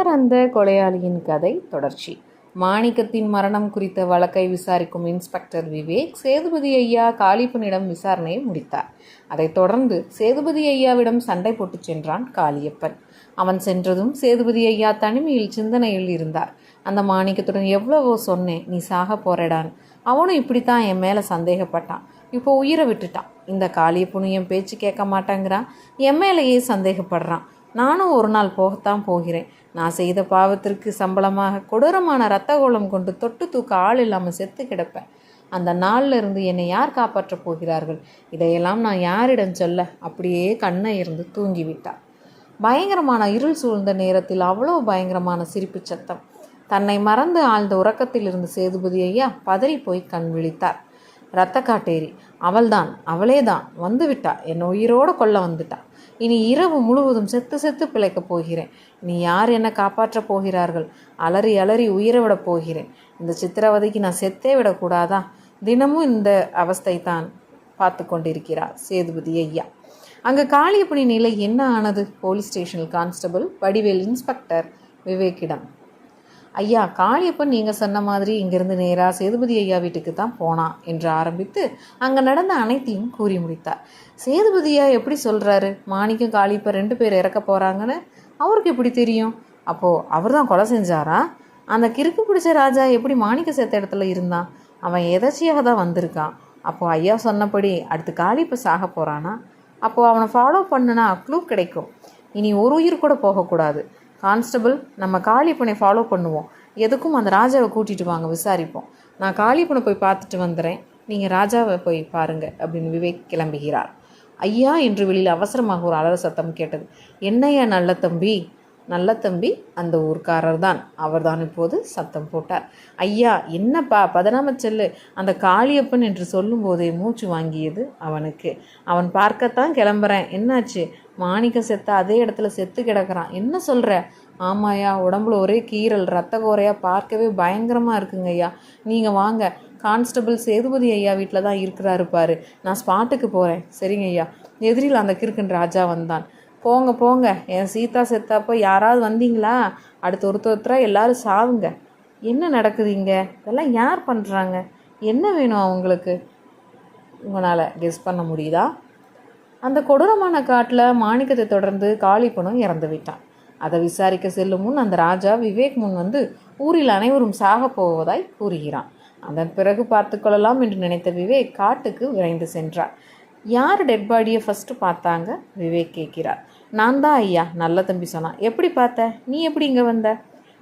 யார் அந்த கொலையாளியின் கதை தொடர்ச்சி. மாணிக்கத்தின் மரணம் குறித்த வழக்கை விசாரிக்கும் இன்ஸ்பெக்டர் விவேக் சேதுபதி ஐயா காளிப்பனிடம் விசாரணையை முடித்தார். அதைத் தொடர்ந்து சேதுபதி ஐயாவிடம் சண்டை போட்டுச் சென்றான் காளியப்பன். அவன் சென்றதும் சேதுபதி ஐயா தனிமையில் சிந்தனையில் இருந்தார். அந்த மாணிக்கத்துடன் எவ்வளவோ சொன்னேன் நீ சாக போறடான். அவனும் இப்படித்தான் என் மேலே சந்தேகப்பட்டான். இப்போ உயிரை விட்டுட்டான். இந்த காளியப்பனும் என் பேச்சு கேட்க மாட்டேங்கிறான். என் மேலேயே சந்தேகப்படுறான். நானும் ஒரு நாள் போகத்தான் போகிறேன். நான் செய்த பாவத்திற்கு சம்பளமாக கொடூரமான இரத்த கோலம் கொண்டு தொட்டு தூக்க ஆள் இல்லாமல் செத்து கிடப்பேன். அந்த நாளில் இருந்து என்னை யார் காப்பாற்றப் போகிறார்கள்? இதையெல்லாம் நான் யாரிடம் சொல்ல? அப்படியே கண்ணை இருந்து தூங்கிவிட்டார் பயங்கரமான இருள் சூழ்ந்த நேரத்தில் அவ்வளோ பயங்கரமான சிரிப்பு சத்தம். தன்னை மறந்து ஆழ்ந்த உறக்கத்தில் இருந்து சேதுபதி ஐயா பதறி போய் கண் விழித்தார். இரத்த காட்டேரி அவள்தான் அவளேதான் வந்துவிட்டா. என்னை உயிரோடு கொல்ல வந்துட்டா. இனி இரவு முழுவதும் செத்து செத்து பிழைக்கப் போகிறேன். நீ யார் என்னை காப்பாற்றப் போகிறார்கள்? அலறி அலறி உயிரை விடப் போகிறேன். இந்த சித்திரவதைக்கு நான் செத்தே விடக்கூடாதா? தினமும் இந்த அவஸ்தை தான் பார்த்து கொண்டிருக்கிறார் சேதுபதி ஐயா. அங்கு காளியப்பணி நிலை என்ன ஆனது? போலீஸ் ஸ்டேஷனில் கான்ஸ்டபிள் வடிவேல் இன்ஸ்பெக்டர் விவேக்கிடம். ஐயா காளியப்பன் நீங்கள் சொன்ன மாதிரி இங்கிருந்து நேராக சேதுபதி ஐயா வீட்டுக்கு தான் போனான் என்று ஆரம்பித்து அங்கே நடந்த அனைத்தையும் கூறி முடித்தார். சேதுபதியா எப்படி சொல்கிறாரு மாணிக்கம் காளியப்பன் ரெண்டு பேர் இறக்க போகிறாங்கன்னு அவருக்கு எப்படி தெரியும்? அப்போது அவர் தான் கொலை செஞ்சாரா? அந்த கிறுக்கு பிடிச்ச ராஜா எப்படி மாணிக்க சேர்த்த இடத்துல இருந்தான்? அவன் எதாச்சியாக தான் வந்திருக்கான்? அப்போது ஐயா சொன்னபடி அடுத்து காளிப்ப சாக போகிறானா அப்போது அவனை ஃபாலோ பண்ணுனா க்ளூ கிடைக்கும். இனி ஒரு உயிர் கூட போகக்கூடாது. கான்ஸ்டபிள் நம்ம காளிப்பனை ஃபாலோ பண்ணுவோம். எதுக்கும் அந்த ராஜாவை கூட்டிகிட்டு வாங்க விசாரிப்போம். நான் காளிப்பனை போய் பார்த்துட்டு வந்துடுறேன் நீங்கள் ராஜாவை போய் பாருங்க அப்படின்னு விவேக் கிளம்புகிறார். ஐயா என்று வெளியில் அவசரமாக ஒரு அலற சத்தம் கேட்டது. என்னையா நல்ல தம்பி? நல்ல தம்பி அந்த ஊர்க்காரர் தான் அவர் தான் இப்போது சத்தம் போட்டார். ஐயா என்னப்பா பதனாம செல்லு. அந்த காளியப்பன் என்று சொல்லும்போதே மூச்சு வாங்கியது அவனுக்கு. அவன் பார்க்கத்தான் கிளம்புறேன். என்னாச்சு? மாணிக்கம் செத்த அதே இடத்துல செத்து கிடக்குறான். என்ன சொல்கிற ஆமாயா உடம்புல ஒரே கீரல் ரத்த கோரையாக பார்க்கவே பயங்கரமாக இருக்குங்க ஐயா. நீங்கள் வாங்க. கான்ஸ்டபிள் சேதுபதி ஐயா வீட்டில் தான் இருக்கிறாரு பாரு. நான் ஸ்பாட்டுக்கு போகிறேன் சரிங்க ஐயா. எதிரில் அந்த கிறுக்கன் ராஜா வந்தான். போங்க போங்க. என் சீதா செத்தாப்போ யாராவது வந்தீங்களா? அடுத்து ஒருத்தர் ஒருத்தராக எல்லாரும் சாவுங்க. என்ன நடக்குது இங்கே? இதெல்லாம் யார் பண்ணுறாங்க என்ன வேணும் அவங்களுக்கு? உங்களால் கெஸ் பண்ண முடியுதா? அந்த கொடூரமான காட்டில் மாணிக்கத்தை தொடர்ந்து காளிப்பனும் இறந்து விட்டான். அதை விசாரிக்க செல்லும் முன் அந்த ராஜா விவேக் முன் வந்து ஊரில் அனைவரும் சாக போவதாய் கூறுகிறான். அதன் பிறகு பார்த்து கொள்ளலாம் என்று நினைத்த விவேக் காட்டுக்கு விரைந்து சென்றார். யார் டெட் பாடியை ஃபஸ்ட்டு பார்த்தாங்க? விவேக் கேட்கிறார். நான் தான் ஐயா நல்ல தம்பி சொன்னான். எப்படி பார்த்த? நீ எப்படி இங்கே வந்த?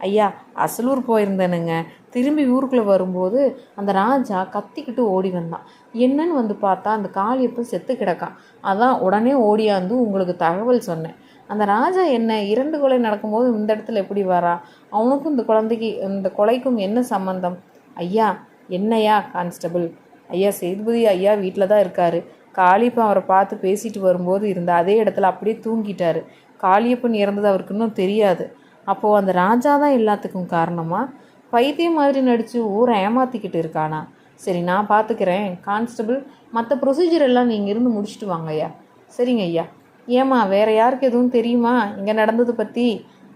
ஐயா அசலூர் போயிருந்தேனுங்க. திரும்பி ஊருக்குள்ளே வரும்போது அந்த ராஜா கத்திக்கிட்டு ஓடி வந்தான். என்னன்னு வந்து பார்த்தா அந்த காளியப்பன் செத்து கிடக்கான். அதான் உடனே ஓடியாந்து உங்களுக்கு தகவல் சொன்னேன். அந்த ராஜா என்ன இரண்டு கொலை நடக்கும்போது இந்த இடத்துல எப்படி வரா? அவனுக்கும் இந்த குழந்தைக்கு இந்த கொலைக்கும் என்ன சம்பந்தம்? ஐயா என்னையா கான்ஸ்டபிள்? ஐயா சேதுபதி ஐயா வீட்டில் தான் இருக்கார். காளியப்பன் அவரை பார்த்து பேசிட்டு வரும்போது இருந்த அதே இடத்துல அப்படியே தூங்கிட்டாரு. காளியப்பன் இறந்தது அவருக்கு இன்னும் தெரியாது. அப்போது அந்த ராஜா தான் எல்லாத்துக்கும் காரணமாக பைத்தியம் மாதிரி நடித்து ஊரை ஏமாற்றிக்கிட்டு இருக்கானா? சரி நான் பார்த்துக்கிறேன் கான்ஸ்டபிள் மற்ற ப்ரொசீஜர் எல்லாம் நீங்கள் இருந்து முடிச்சுட்டு வாங்க ஐயா. சரிங்க ஐயா. ஏம்மா வேறு யாருக்கு எதுவும் தெரியுமா? இங்கே நடந்தது பற்றி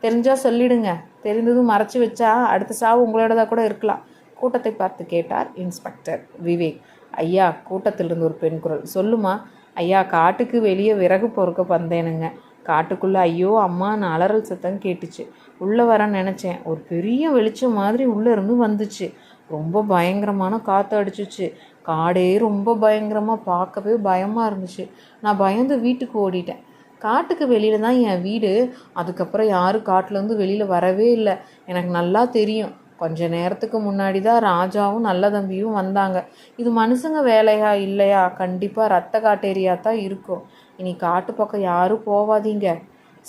தெரிஞ்சால் சொல்லிடுங்க. தெரிந்ததும் மறைச்சி வச்சா அடுத்த சாவு உங்களோடதாக கூட இருக்கலாம். கூட்டத்தை பார்த்து கேட்டார் இன்ஸ்பெக்டர் விவேக். ஐயா கூட்டத்திலிருந்து ஒரு பெண் குரல். சொல்லுமா ஐயா காட்டுக்கு வெளியே விறகு பொறுக்க வந்தேனுங்க. காட்டுக்குள்ளே ஐயோ அம்மான்னு அலறல் சத்தம் கேட்டுச்சு. உள்ளே வர நினச்சேன். ஒரு பெரிய வெளிச்சம் மாதிரி உள்ளே இருந்து வந்துச்சு. ரொம்ப பயங்கரமான காற்று அடிச்சிச்சு. காடே ரொம்ப பயங்கரமாக பார்க்கவே பயமாக இருந்துச்சு. நான் பயந்து வீட்டுக்கு ஓடிட்டேன். காட்டுக்கு வெளியில் தான் என் வீடு. அதுக்கப்புறம் யாரும் காட்டிலேருந்து வெளியில் வரவே இல்லை. எனக்கு நல்லா தெரியும். கொஞ்ச நேரத்துக்கு முன்னாடி தான் ராஜாவும் நல்ல தம்பியும் வந்தாங்க. இது மனுஷங்க வேலையா இல்லையா? கண்டிப்பாக ரத்த காட்டேரியா தான் இருக்கும். இனி காட்டு பக்கம் யாரும் போவாதீங்க.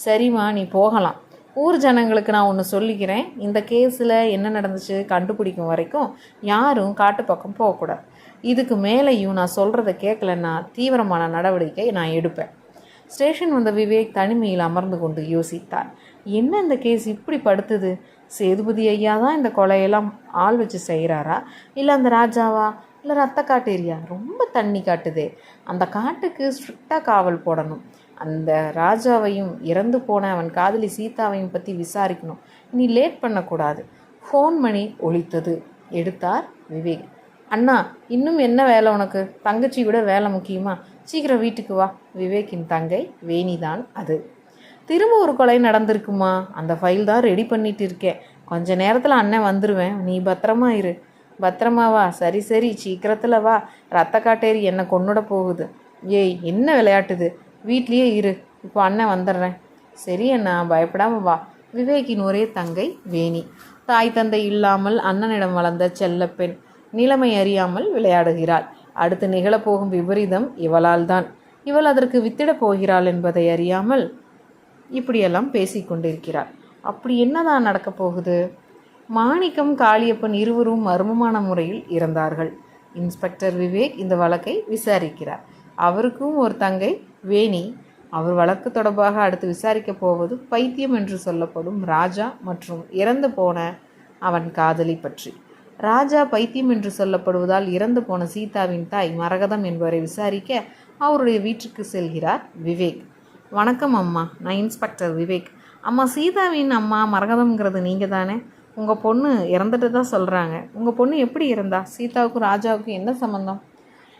சரிம்மா நீ போகலாம். ஊர் ஜனங்களுக்கு நான் ஒன்று சொல்லிக்கிறேன். இந்த கேஸில் என்ன நடந்துச்சு கண்டுபிடிக்கும் வரைக்கும் யாரும் காட்டு பக்கம் போகக்கூடாது. இதுக்கு மேலேயும் நான் சொல்கிறத கேட்கலன்னா தீவிரமான நடவடிக்கை நான் எடுப்பேன். ஸ்டேஷன் வந்த விவேக் தனிமையில் அமர்ந்து கொண்டு யோசித்தார். என்ன இந்த கேஸ் இப்படி படுத்துது? சேதுபதி ஐயா தான் இந்த கொலையெல்லாம் ஆள் வச்சு செய்கிறாரா இல்லை அந்த ராஜாவா? இல்லை ரத்த காட்டு ஏரியா. ரொம்ப தண்ணி காட்டுதே. அந்த காட்டுக்கு ஸ்ட்ரிக்டாக காவல் போடணும். அந்த ராஜாவையும் இறந்து போன அவன் காதலி சீதாவையும் பற்றி விசாரிக்கணும். நீ லேட் பண்ணக்கூடாது. ஃபோன் மணி ஒழித்தது. எடுத்தார் விவேக். அண்ணா இன்னும் என்ன வேலை உனக்கு? தங்கச்சி விட வேலை முக்கியமா? சீக்கிரம் வீட்டுக்கு வா. விவேக்கின் தங்கை வேணிதான் அது. திரும்ப ஒரு கொலை நடந்திருக்குமா? அந்த ஃபைல் தான் ரெடி பண்ணிட்டு இருக்கேன் கொஞ்ச நேரத்தில் அண்ணன் வந்துடுவேன் நீ பத்திரமா இரு. பத்திரமா வா சரி சரி சீக்கிரத்தில் வா. ரத்த காட்டேரி என்னை கொன்னுட போகுது. ஏய் என்ன விளையாட்டுது? வீட்லேயே இரு. இப்போ அண்ணன் வந்துடுறேன் சரி அண்ணா பயப்படாமல் வா. விவேக்கின் ஒரே தங்கை வேணி. தாய் தந்தை இல்லாமல் அண்ணனிடம் வளர்ந்த செல்லப்பெண். நிலைமை அறியாமல் விளையாடுகிறாள். அடுத்து நிகழப்போகும் விபரீதம் இவளால் தான் இவள் அதற்கு வித்திடப் போகிறாள் என்பதை அறியாமல் இப்படியெல்லாம் பேசிக்கொண்டிருக்கிறாள். அப்படி என்னதான் நடக்கப் போகுது? மாணிக்கம் காளியப்பன் இருவரும் மர்மமான முறையில் இறந்தார்கள். இன்ஸ்பெக்டர் விவேக் இந்த வழக்கை விசாரிக்கிறார். அவருக்கும் ஒரு தங்கை வேணி. அவர் வழக்கு தொடர்பாக அடுத்து விசாரிக்கப் போவது பைத்தியம் என்று சொல்லப்படும் ராஜா மற்றும் இறந்து போன அவன் காதலி பற்றி. ராஜா பைத்தியம் என்று சொல்லப்படுவதால் இறந்து போன சீதாவின் தாய் மரகதம் என்பவரை விசாரிக்க அவருடைய வீட்டுக்கு செல்கிறார் விவேக். வணக்கம் அம்மா. நான் இன்ஸ்பெக்டர் விவேக். அம்மா சீதாவின் அம்மா மரகதம்ங்கிறது நீங்கள் தானே உங்கள் பொண்ணு இறந்துட்டு தான் சொல்கிறாங்க உங்கள் பொண்ணு எப்படி இருந்தா சீதாவுக்கும் ராஜாவுக்கும் என்ன சம்மந்தம்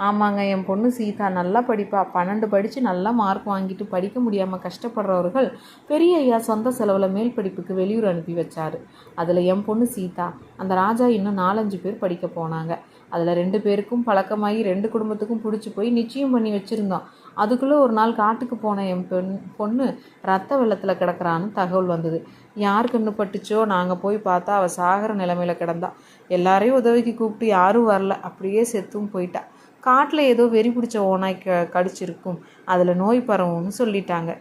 ஆமாங்க என் பொண்ணு சீதா நல்லா படிப்பா. பன்னெண்டு படித்து நல்லா மார்க் வாங்கிட்டு படிக்க முடியாமல் கஷ்டப்படுறவர்கள் பெரிய ஐயா சொந்த செலவில் மேல் படிப்புக்கு வெளியூர் அனுப்பி வச்சார். அதில் என் பொண்ணு சீதா. அந்த ராஜா இன்னும் நாலஞ்சு பேர் படிக்க போனாங்க. அதில் ரெண்டு பேருக்கும் பழக்கமாகி ரெண்டு குடும்பத்துக்கும் பிடிச்சி போய் நிச்சயம் பண்ணி வச்சுருந்தோம். அதுக்குள்ளே ஒரு நாள் காட்டுக்கு போன என் பெண் பொண்ணு ரத்த வெள்ளத்தில் கிடக்குறான்னு தகவல் வந்தது. யார் கண்ணு பட்டுச்சோ நாங்கள் போய் பார்த்தா அவள் சாகர நிலைமையில் கிடந்தா. எல்லாரையும் உதவிக்கு கூப்பிட்டு யாரும் வரல. அப்படியே செத்தும் போயிட்டா. காட்டில் ஏதோ வெறி பிடிச்ச ஓனாய் க கடிச்சிருக்கும். அதில் நோய் பரவும்னு சொல்லிட்டாங்க.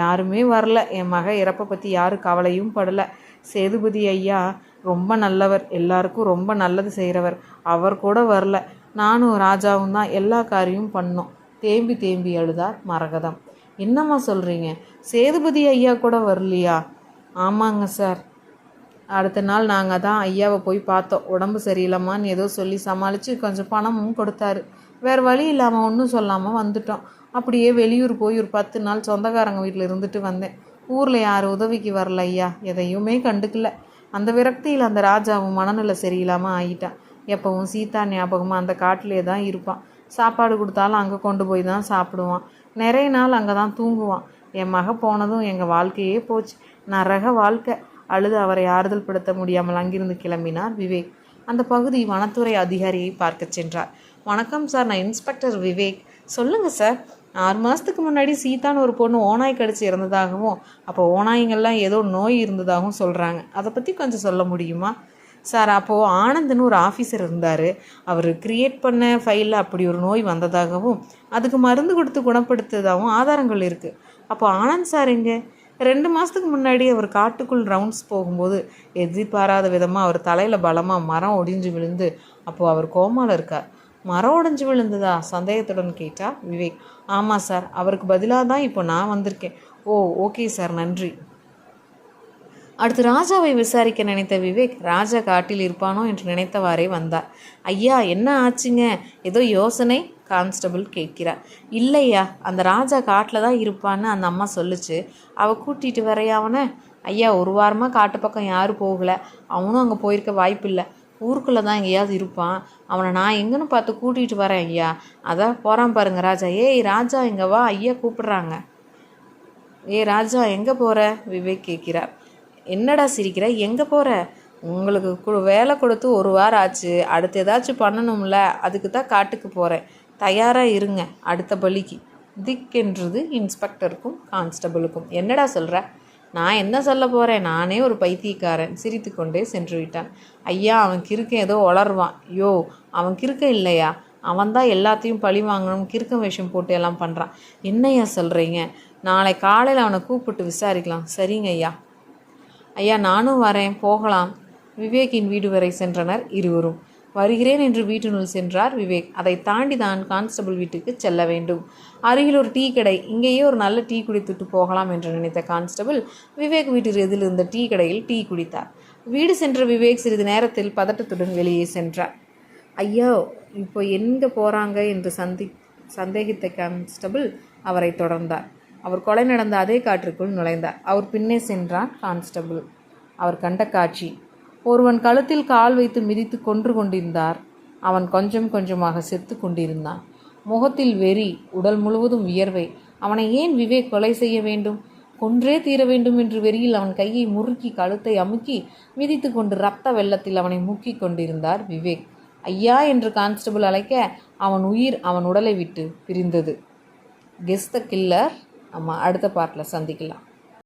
யாருமே வரல. என் மக இறப்பை பற்றி யாரும் கவலையும் படலை. சேதுபதி ஐயா ரொம்ப நல்லவர். எல்லாருக்கும் ரொம்ப நல்லது செய்கிறவர் அவர் கூட வரல. நானும் ராஜாவும் தான் எல்லா காரியம் பண்ணோம். தேம்பி தேம்பி அழுதார் மரகதம். என்னம்மா சொல்கிறீங்க சேதுபதி ஐயா கூட வரலையா? ஆமாங்க சார். அடுத்த நாள் நாங்கள் தான் ஐயாவை போய் பார்த்தோம். உடம்பு சரியில்லைம்மான்னு ஏதோ சொல்லி சமாளித்து கொஞ்சம் பணமும் கொடுத்தாரு. வேறு வழி இல்லாமல் ஒன்றும் சொல்லாமல் வந்துட்டோம். அப்படியே வெளியூர் போய் ஒரு பத்து நாள் சொந்தக்காரங்க வீட்டில் இருந்துட்டு வந்தேன். ஊரில் யார் உதவிக்கு வரல ஐயா. எதையுமே கண்டுக்கல. அந்த விரக்தியில் அந்த ராஜாவும் மனநிலை சரியில்லாமல் ஆகிட்டான் எப்பவும் சீதா ஞாபகமாக அந்த காட்டிலே தான் இருப்பான் சாப்பாடு கொடுத்தாலும் அங்கே கொண்டு போய் தான் சாப்பிடுவான். நிறைய நாள் அங்கே தான் தூங்குவான். என் மக போனதும் எங்கள் வாழ்க்கையே போச்சு. நரக வாழ்க்கை. அழுது அவரை ஆறுதல் படுத்த முடியாமல் அங்கிருந்து கிளம்பினார் விவேக். அந்த பகுதி வனத்துறை அதிகாரியை பார்க்க சென்றார். வணக்கம் சார் நான் இன்ஸ்பெக்டர் விவேக். சொல்லுங்கள் சார். ஆறு மாதத்துக்கு முன்னாடி சீதான்னு ஒரு பொண்ணு ஓனாய் கடிச்சு இறந்ததாகவும் அப்போ ஓனாய்ங்கள்லாம் ஏதோ நோய் இருந்ததாகவும் சொல்கிறாங்க அதை பற்றி கொஞ்சம் சொல்ல முடியுமா? சார் அப்போது ஆனந்த்னு ஒரு ஆஃபீஸர் இருந்தார். அவர் கிரியேட் பண்ண ஃபைலில் அப்படி ஒரு நோய் வந்ததாகவும் அதுக்கு மருந்து கொடுத்து குணப்படுத்ததாகவும் ஆதாரங்கள் இருக்குது அப்போ ஆனந்த் சார் எங்கே? ரெண்டு மாதத்துக்கு முன்னாடி அவர் காட்டுக்குள் ரவுண்ட்ஸ் போகும்போது எதிர்பாராத விதமாக அவர் தலையில் பலமாக மரம் ஒடிஞ்சு விழுந்து அப்போது அவர் கோமாவில் இருக்கார். மரம் உடஞ்சி விழுந்ததா? சந்தேகத்துடன் கேட்டா விவேக். ஆமாம் சார் அவருக்கு பதிலாக தான் இப்போ நான் வந்திருக்கேன். ஓ ஓகே சார் நன்றி. அடுத்து ராஜாவை விசாரிக்க நினைத்த விவேக் ராஜா காட்டில் இருப்பானோ என்று நினைத்தவாறே வந்தார். ஐயா என்ன ஆச்சுங்க? ஏதோ யோசனை கான்ஸ்டபிள் கேட்கிறார். இல்லையா அந்த ராஜா காட்டில் தான் இருப்பான்னு அந்த அம்மா சொல்லுச்சு. அவள் கூட்டிகிட்டு வரையா அவனை? ஐயா ஒரு வாரமாக காட்டு பக்கம் யாரும் போகலை. அவனும் அங்கே போயிருக்க வாய்ப்பில்லை. ஊருக்குள்ளே தான் எங்கேயாவது இருப்பான். அவனை நான் எங்கன்னு பார்த்து கூட்டிகிட்டு வரேன் ஐயா. அதான் போகிறான் பாருங்க ராஜா. ஏய் ராஜா இங்கே வா. ஐயா கூப்பிடுறாங்க. ஏய் ராஜா எங்கே போகிற விவேக் கேட்கிறார். என்னடா சிரிக்கிற? எங்கே போகிற உங்களுக்கு கு வேலை கொடுத்து ஒரு வாரம் ஆச்சு. அடுத்து ஏதாச்சும் பண்ணணும்ல. அதுக்கு தான் காட்டுக்கு போகிறேன் தயாராக இருங்க. அடுத்த பலிக்கு திக்கென்றது இன்ஸ்பெக்டருக்கும் கான்ஸ்டபிளுக்கும். என்னடா சொல்கிற நான் என்ன சொல்ல போகிறேன் நானே ஒரு பைத்தியக்காரன். சிரித்து கொண்டே சென்று விட்டான். ஐயா அவன் கிறுக்க ஏதோ உளருவான் யோ அவன் கிறுக்க இல்லையா? அவன்தான் எல்லாத்தையும் பழி வாங்கணும் கிறுக்க வேஷம் போட்டு எல்லாம் பண்ணுறான் என்னையா சொல்கிறீங்க நாளை காலையில் அவனை கூப்பிட்டு விசாரிக்கலாம். சரிங்க ஐயா. ஐயா நானும் வரேன். போகலாம். விவேக்கின் வீடு வரை சென்றனர் இருவரும். வருகிறேன் என்று வீட்டினுள் சென்றார் விவேக். அதை தாண்டி தான் கான்ஸ்டபிள் வீட்டுக்கு செல்ல வேண்டும். அருகில் ஒரு டீ கடை. இங்கேயே ஒரு நல்ல டீ குடித்துட்டு போகலாம் என்று நினைத்த கான்ஸ்டபிள் விவேக் வீட்டில் எதில் இருந்த டீ கடையில் டீ குடித்தார். வீடு சென்ற விவேக் சிறிது நேரத்தில் பதட்டத்துடன் வெளியே சென்றார். ஐயோ இப்போ எங்கே போகிறாங்க என்று சந்தி சந்தேகித்த கான்ஸ்டபிள் அவரை தொடர்ந்தார். அவர் கொலை நடந்த அதே காற்றுக்குள் நுழைந்தார். அவர் பின்னே சென்றான் கான்ஸ்டபிள். அவர் கண்ட காட்சி ஒருவன் கழுத்தில் கால் வைத்து மிதித்து கொன்று கொண்டிருந்தார். அவன் கொஞ்சம் கொஞ்சமாக செத்து கொண்டிருந்தான். முகத்தில் வெறி உடல் முழுவதும் வியர்வை. அவனை ஏன் விவேக் கொலை செய்ய வேண்டும்? கொன்றே தீர வேண்டும் என்று வெறியில் அவன் கையை முறுக்கி கழுத்தை அமுக்கி மிதித்து கொண்டு ரத்த வெள்ளத்தில் அவனை முக்கி கொண்டிருந்தார் விவேக். ஐயா என்று கான்ஸ்டபிள் அழைக்க அவன் உயிர் அவன் உடலை விட்டு பிரிந்தது. கெஸ் த கில்லர் நம்ம அடுத்த பார்ட்டில் சந்திக்கலாம்.